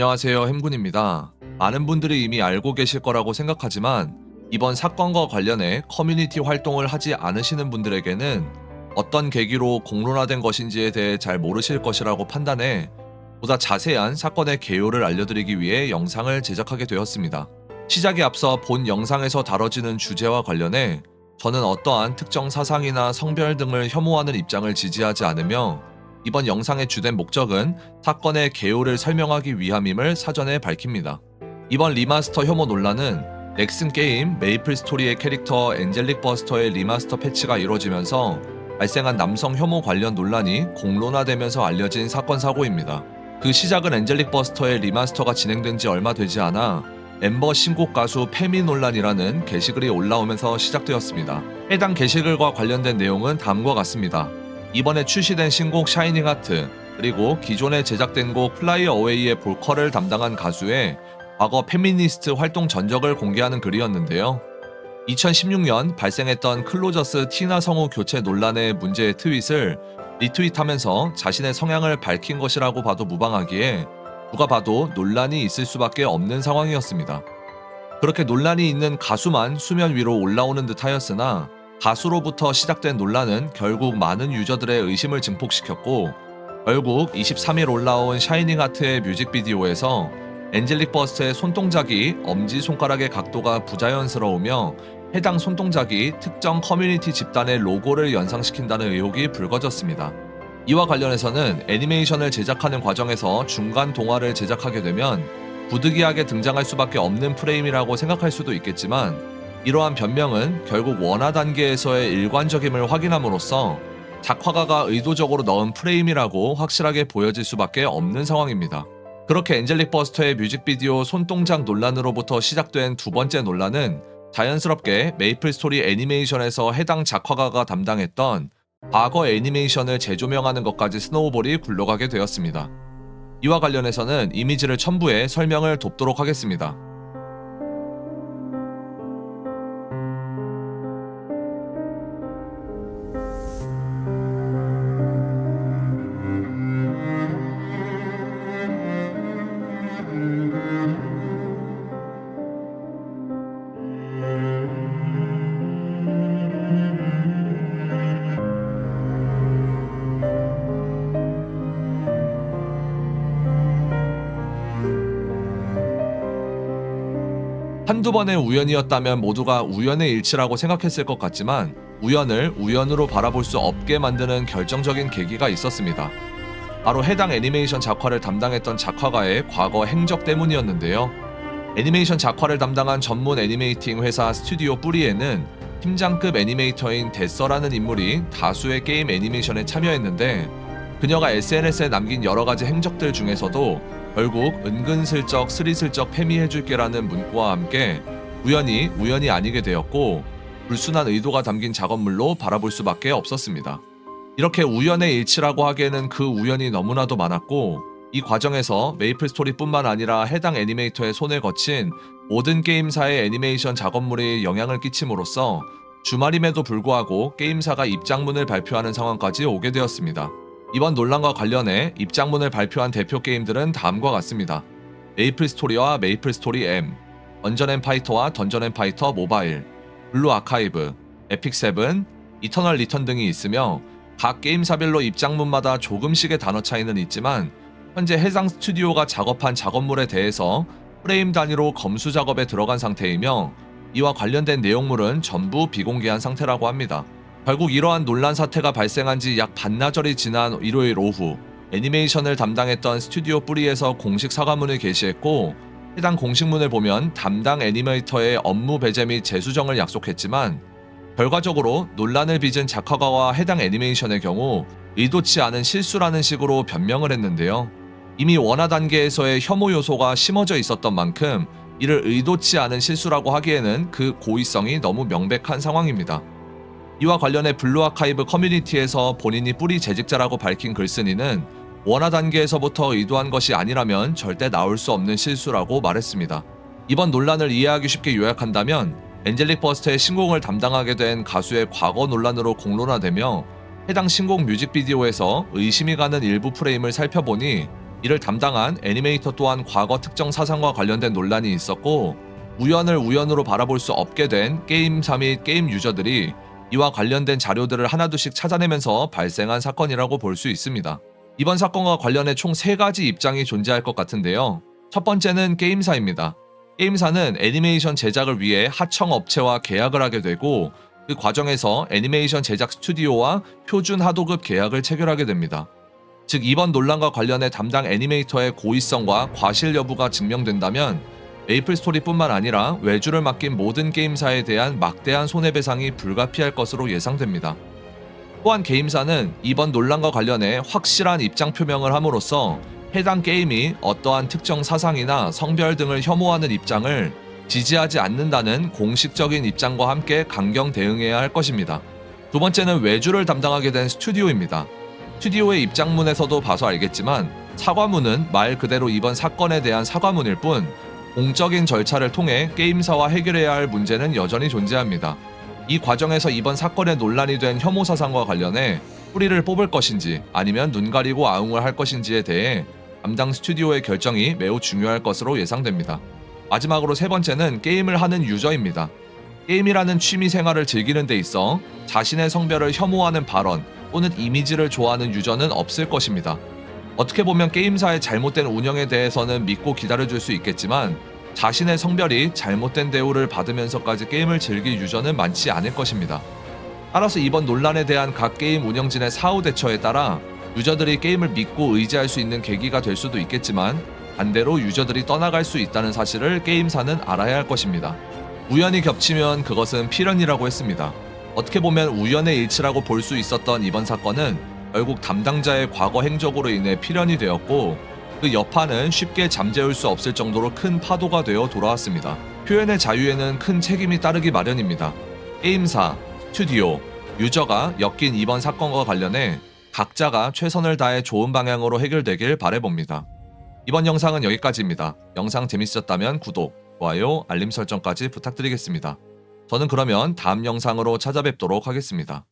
안녕하세요 햄군입니다. 많은 분들이 이미 알고 계실 거라고 생각하지만 이번 사건과 관련해 커뮤니티 활동을 하지 않으시는 분들에게는 어떤 계기로 공론화된 것인지에 대해 잘 모르실 것이라고 판단해 보다 자세한 사건의 개요를 알려드리기 위해 영상을 제작하게 되었습니다. 시작에 앞서 본 영상에서 다뤄지는 주제와 관련해 저는 어떠한 특정 사상이나 성별 등을 혐오하는 입장을 지지하지 않으며 이번 영상의 주된 목적은 사건의 개요를 설명하기 위함임을 사전에 밝힙니다. 이번 리마스터 혐오 논란은 넥슨 게임 메이플 스토리의 캐릭터 엔젤릭 버스터의 리마스터 패치가 이루어지면서 발생한 남성 혐오 관련 논란이 공론화되면서 알려진 사건 사고입니다. 그 시작은 엔젤릭 버스터의 리마스터가 진행된 지 얼마 되지 않아 엠버 신곡 가수 페미 논란이라는 게시글이 올라오면서 시작되었습니다. 해당 게시글과 관련된 내용은 다음과 같습니다. 이번에 출시된 신곡 샤이닝 하트 그리고 기존에 제작된 곡 플라이 어웨이의 보컬을 담당한 가수의 과거 페미니스트 활동 전적을 공개하는 글이었는데요. 2016년 발생했던 클로저스 티나 성우 교체 논란의 문제의 트윗을 리트윗하면서 자신의 성향을 밝힌 것이라고 봐도 무방하기에 누가 봐도 논란이 있을 수밖에 없는 상황이었습니다. 그렇게 논란이 있는 가수만 수면 위로 올라오는 듯 하였으나 가수로부터 시작된 논란은 결국 많은 유저들의 의심을 증폭시켰고 결국 23일 올라온 샤이닝 하트의 뮤직비디오에서 엔젤릭 버스트의 손동작이 엄지 손가락의 각도가 부자연스러우며 해당 손동작이 특정 커뮤니티 집단의 로고를 연상시킨다는 의혹이 불거졌습니다. 이와 관련해서는 애니메이션을 제작하는 과정에서 중간 동화를 제작하게 되면 부득이하게 등장할 수밖에 없는 프레임이라고 생각할 수도 있겠지만 이러한 변명은 결국 원화 단계에서의 일관적임을 확인함으로써 작화가가 의도적으로 넣은 프레임이라고 확실하게 보여질 수밖에 없는 상황입니다. 그렇게 엔젤릭 버스터의 뮤직비디오 손동작 논란으로부터 시작된 두 번째 논란은 자연스럽게 메이플 스토리 애니메이션에서 해당 작화가가 담당했던 과거 애니메이션을 재조명하는 것까지 스노우볼이 굴러가게 되었습니다. 이와 관련해서는 이미지를 첨부해 설명을 돕도록 하겠습니다. 한두 번의 우연이었다면 모두가 우연의 일치라고 생각했을 것 같지만 우연을 우연으로 바라볼 수 없게 만드는 결정적인 계기가 있었습니다. 바로 해당 애니메이션 작화를 담당했던 작화가의 과거 행적 때문이었는데요. 애니메이션 작화를 담당한 전문 애니메이팅 회사 스튜디오 뿌리에는 팀장급 애니메이터인 데서라는 인물이 다수의 게임 애니메이션에 참여했는데 그녀가 SNS에 남긴 여러 가지 행적들 중에서도 결국 은근슬쩍 스리슬쩍 패미해줄게라는 문구와 함께 우연히 우연이 아니게 되었고 불순한 의도가 담긴 작업물로 바라볼 수밖에 없었습니다. 이렇게 우연의 일치라고 하기에는 그 우연이 너무나도 많았고 이 과정에서 메이플 스토리뿐만 아니라 해당 애니메이터의 손에 거친 모든 게임사의 애니메이션 작업물이 영향을 끼침으로써 주말임에도 불구하고 게임사가 입장문을 발표하는 상황까지 오게 되었습니다. 이번 논란과 관련해 입장문을 발표한 대표 게임들은 다음과 같습니다. 메이플 스토리와 메이플 스토리 M, 던전 앤 파이터와 던전 앤 파이터 모바일, 블루 아카이브, 에픽 세븐, 이터널 리턴 등이 있으며 각 게임사별로 입장문마다 조금씩의 단어 차이는 있지만 현재 해당 스튜디오가 작업한 작업물에 대해서 프레임 단위로 검수 작업에 들어간 상태이며 이와 관련된 내용물은 전부 비공개한 상태라고 합니다. 결국 이러한 논란 사태가 발생한 지 약 반나절이 지난 일요일 오후 애니메이션을 담당했던 스튜디오 뿌리에서 공식 사과문을 게시했고 해당 공식문을 보면 담당 애니메이터의 업무 배제 및 재수정을 약속했지만 결과적으로 논란을 빚은 작화가와 해당 애니메이션의 경우 의도치 않은 실수라는 식으로 변명을 했는데요. 이미 원화 단계에서의 혐오 요소가 심어져 있었던 만큼 이를 의도치 않은 실수라고 하기에는 그 고의성이 너무 명백한 상황입니다. 이와 관련해 블루 아카이브 커뮤니티에서 본인이 뿌리 재직자라고 밝힌 글쓴이는 원화 단계에서부터 의도한 것이 아니라면 절대 나올 수 없는 실수라고 말했습니다. 이번 논란을 이해하기 쉽게 요약한다면 엔젤릭 버스트의 신곡을 담당하게 된 가수의 과거 논란으로 공론화되며 해당 신곡 뮤직비디오에서 의심이 가는 일부 프레임을 살펴보니 이를 담당한 애니메이터 또한 과거 특정 사상과 관련된 논란이 있었고 우연을 우연으로 바라볼 수 없게 된 게임사 및 게임 유저들이 이와 관련된 자료들을 하나둘씩 찾아내면서 발생한 사건이라고 볼 수 있습니다. 이번 사건과 관련해 총세 가지 입장이 존재할 것 같은데요. 첫 번째는 게임사입니다. 게임사는 애니메이션 제작을 위해 하청 업체와 계약을 하게 되고 그 과정에서 애니메이션 제작 스튜디오와 표준 하도급 계약을 체결하게 됩니다. 즉 이번 논란과 관련해 담당 애니메이터의 고의성과 과실 여부가 증명된다면 메이플 스토리뿐만 아니라 외주를 맡긴 모든 게임사에 대한 막대한 손해배상이 불가피할 것으로 예상됩니다. 또한 게임사는 이번 논란과 관련해 확실한 입장 표명을 함으로써 해당 게임이 어떠한 특정 사상이나 성별 등을 혐오하는 입장을 지지하지 않는다는 공식적인 입장과 함께 강경 대응해야 할 것입니다. 두 번째는 외주를 담당하게 된 스튜디오입니다. 스튜디오의 입장문에서도 봐서 알겠지만 사과문은 말 그대로 이번 사건에 대한 사과문일 뿐 공적인 절차를 통해 게임사와 해결해야 할 문제는 여전히 존재합니다. 이 과정에서 이번 사건에 논란이 된 혐오 사상과 관련해 뿌리를 뽑을 것인지 아니면 눈 가리고 아웅을 할 것인지에 대해 담당 스튜디오의 결정이 매우 중요할 것으로 예상됩니다. 마지막으로 세 번째는 게임을 하는 유저입니다. 게임이라는 취미 생활을 즐기는 데 있어 자신의 성별을 혐오하는 발언 또는 이미지를 좋아하는 유저는 없을 것입니다. 어떻게 보면 게임사의 잘못된 운영에 대해서는 믿고 기다려줄 수 있겠지만 자신의 성별이 잘못된 대우를 받으면서까지 게임을 즐길 유저는 많지 않을 것입니다. 따라서 이번 논란에 대한 각 게임 운영진의 사후 대처에 따라 유저들이 게임을 믿고 의지할 수 있는 계기가 될 수도 있겠지만 반대로 유저들이 떠나갈 수 있다는 사실을 게임사는 알아야 할 것입니다. 우연히 겹치면 그것은 필연이라고 했습니다. 어떻게 보면 우연의 일치라고 볼 수 있었던 이번 사건은 결국 담당자의 과거 행적으로 인해 필연이 되었고 그 여파는 쉽게 잠재울 수 없을 정도로 큰 파도가 되어 돌아왔습니다. 표현의 자유에는 큰 책임이 따르기 마련입니다. 게임사, 스튜디오, 유저가 엮인 이번 사건과 관련해 각자가 최선을 다해 좋은 방향으로 해결되길 바래봅니다. 이번 영상은 여기까지입니다. 영상 재밌었다면 구독, 좋아요, 알림 설정까지 부탁드리겠습니다. 저는 그러면 다음 영상으로 찾아뵙도록 하겠습니다.